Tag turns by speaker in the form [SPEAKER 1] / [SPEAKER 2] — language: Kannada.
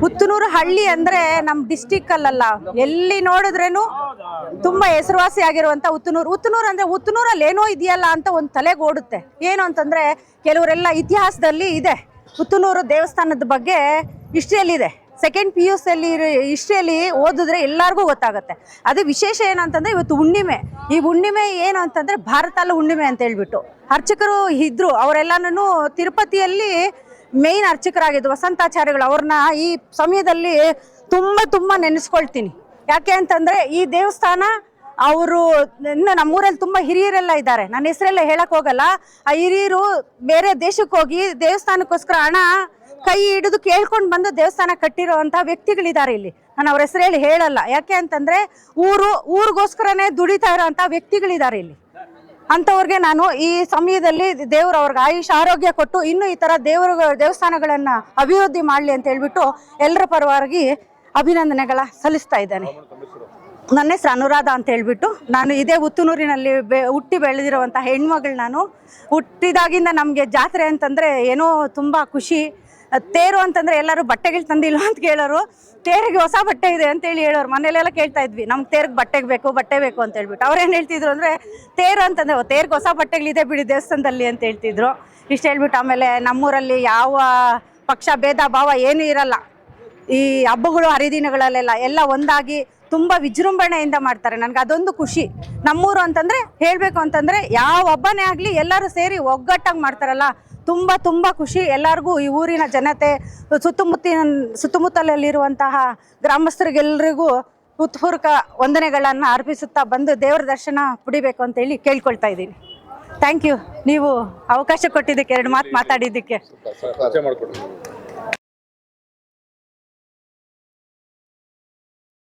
[SPEAKER 1] ಪುತ್ತನೂರು ಹಳ್ಳಿ ಅಂದ್ರೆ ನಮ್ ಡಿಸ್ಟಿಕ್ ಅಲ್ಲಲ್ಲ. ಎಲ್ಲಿ ನೋಡಿದ್ರೇನು ತುಂಬಾ ಹೆಸರುವಾಸಿ ಆಗಿರುವಂತ ಉತ್ತನೂರು ಉತ್ತನೂರು ಅಂದ್ರೆ ಉತ್ತನೂರಲ್ಲಿ ಏನೋ ಇದೆಯಲ್ಲ ಅಂತ ಒಂದ್ ತಲೆಗೆ ಓಡುತ್ತೆ. ಏನು ಅಂತಂದ್ರೆ ಕೆಲವರೆಲ್ಲ ಇತಿಹಾಸದಲ್ಲಿ ಇದೆ. ಉತ್ತನೂರು ದೇವಸ್ಥಾನದ ಬಗ್ಗೆ ಹಿಸ್ಟ್ರಿಯಲ್ಲಿ ಇದೆ. ಸೆಕೆಂಡ್ ಪಿ ಯು ಅಲ್ಲಿ ಹಿಸ್ಟ್ರಿಯಲ್ಲಿ ಓದಿದ್ರೆ ಎಲ್ಲರಿಗೂ ಗೊತ್ತಾಗುತ್ತೆ. ಅದು ವಿಶೇಷ ಏನಂತಂದ್ರೆ ಇವತ್ತು ಹುಣ್ಣಿಮೆ. ಈ ಹುಣ್ಣಿಮೆ ಏನು ಅಂತಂದ್ರೆ ಭಾರತ ಹುಣ್ಣಿಮೆ ಅಂತ ಹೇಳ್ಬಿಟ್ಟು. ಅರ್ಚಕರು ಇದ್ರು, ಅವರೆಲ್ಲನೂ ತಿರುಪತಿಯಲ್ಲಿ ಮೇನ್ ಅರ್ಚಕರಾಗಿದ್ದು ವಸಂತಾಚಾರ್ಯಗಳು ಅವ್ರನ್ನ ಈ ಸಮಯದಲ್ಲಿ ತುಂಬ ತುಂಬ ನೆನೆಸ್ಕೊಳ್ತೀನಿ. ಯಾಕೆ ಅಂತಂದ್ರೆ ಈ ದೇವಸ್ಥಾನ ಅವರು ಇನ್ನು ನಮ್ಮೂರಲ್ಲಿ ತುಂಬ ಹಿರಿಯರೆಲ್ಲ ಇದ್ದಾರೆ. ನನ್ನ ಹೆಸರೆಲ್ಲ ಹೇಳಕ್ ಹೋಗಲ್ಲ. ಆ ಹಿರಿಯರು ಬೇರೆ ದೇಶಕ್ಕೆ ಹೋಗಿ ದೇವಸ್ಥಾನಕ್ಕೋಸ್ಕರ ಹಣ ಕೈ ಹಿಡಿದು ಕೇಳ್ಕೊಂಡು ಬಂದು ದೇವಸ್ಥಾನ ಕಟ್ಟಿರುವಂಥ ವ್ಯಕ್ತಿಗಳಿದ್ದಾರೆ ಇಲ್ಲಿ. ನಾನು ಅವ್ರ ಹೆಸರು ಹೇಳಿ ಹೇಳಲ್ಲ. ಯಾಕೆ ಅಂತಂದ್ರೆ ಊರು, ಊರಿಗೋಸ್ಕರನೇ ದುಡಿತಾ ಇರೋಂಥ ವ್ಯಕ್ತಿಗಳಿದ್ದಾರೆ ಇಲ್ಲಿ. ಅಂಥವ್ರಿಗೆ ನಾನು ಈ ಸಮಯದಲ್ಲಿ ದೇವರು ಅವ್ರಿಗೆ ಆಯುಷ್, ಆರೋಗ್ಯ ಕೊಟ್ಟು ಇನ್ನು ಈ ಥರ ದೇವರ, ದೇವಸ್ಥಾನಗಳನ್ನು ಅಭಿವೃದ್ಧಿ ಮಾಡಲಿ ಅಂತ ಹೇಳ್ಬಿಟ್ಟು ಎಲ್ಲರ ಪರವಾಗಿ ಅಭಿನಂದನೆಗಳ ಸಲ್ಲಿಸ್ತಾ ಇದ್ದೇನೆ. ನನ್ನ ಹೆಸರು ಅನುರಾಧ ಅಂತ ಹೇಳ್ಬಿಟ್ಟು ನಾನು ಇದೇ ಉತ್ತುನೂರಿನಲ್ಲಿ ಬೆ, ಹುಟ್ಟಿ ಬೆಳೆದಿರುವಂಥ ಹೆಣ್ಮಗಳು ನಾನು. ಹುಟ್ಟಿದಾಗಿಂದ ನಮಗೆ ಜಾತ್ರೆ ಅಂತಂದರೆ ಏನೋ ತುಂಬ ಖುಷಿ. ತೇರು ಅಂತಂದ್ರೆ ಎಲ್ಲರೂ ಬಟ್ಟೆಗಳು ತಂದಿಲ್ಲ ಅಂತ ಕೇಳೋರು. ತೇರಿಗೆ ಹೊಸ ಬಟ್ಟೆ ಇದೆ ಅಂತೇಳಿ ಹೇಳೋರು. ಮನೇಲೆಲ್ಲ ಕೇಳ್ತಾ ಇದ್ವಿ, ನಮ್ಗೆ ತೇರ್ಗೆ ಬಟ್ಟೆಗೆ ಬೇಕು, ಬಟ್ಟೆ ಬೇಕು ಅಂತ ಹೇಳ್ಬಿಟ್ಟು. ಅವ್ರೇನು ಹೇಳ್ತಿದ್ರು ಅಂದರೆ, ತೇರು ಅಂತಂದ್ರೆ ತೇರ್ಗೆ ಹೊಸ ಬಟ್ಟೆಗಳಿದೆ ಬಿಡಿ ದೇವಸ್ಥಾನದಲ್ಲಿ ಅಂತ ಹೇಳ್ತಿದ್ರು. ಇಷ್ಟು ಹೇಳ್ಬಿಟ್ಟು ಆಮೇಲೆ ನಮ್ಮೂರಲ್ಲಿ ಯಾವ ಪಕ್ಷ, ಭೇದ, ಭಾವ ಏನೂ ಇರಲ್ಲ. ಈ ಹಬ್ಬಗಳು, ಹರಿದಿನಗಳಲ್ಲೆಲ್ಲ ಎಲ್ಲ ಒಂದಾಗಿ ತುಂಬ ವಿಜೃಂಭಣೆಯಿಂದ ಮಾಡ್ತಾರೆ. ನನಗೆ ಅದೊಂದು ಖುಷಿ. ನಮ್ಮೂರು ಅಂತಂದ್ರೆ, ಹೇಳಬೇಕು ಅಂತಂದ್ರೆ, ಯಾವ ಹಬ್ಬನೇ ಆಗಲಿ ಎಲ್ಲರೂ ಸೇರಿ ಒಗ್ಗಟ್ಟಾಗಿ ಮಾಡ್ತಾರಲ್ಲ ತುಂಬ ತುಂಬ ಖುಷಿ. ಎಲ್ಲರಿಗೂ ಈ ಊರಿನ ಜನತೆ, ಸುತ್ತಮುತ್ತಿನ, ಸುತ್ತಮುತ್ತಲಲ್ಲಿರುವಂತಹ ಗ್ರಾಮಸ್ಥರಿಗೆಲ್ಲರಿಗೂ ಉತ್ಫುರ್ಕ ವಂದನೆಗಳನ್ನು ಅರ್ಪಿಸುತ್ತಾ ಬಂದು ದೇವರ ದರ್ಶನ ಪುಡಿಬೇಕು ಅಂತೇಳಿ ಕೇಳ್ಕೊಳ್ತಾ ಇದ್ದೀನಿ. ಥ್ಯಾಂಕ್ ಯು ನೀವು ಅವಕಾಶ ಕೊಟ್ಟಿದ್ದಕ್ಕೆ, ಎರಡು ಮಾತು ಮಾತಾಡಿದ್ದಕ್ಕೆ.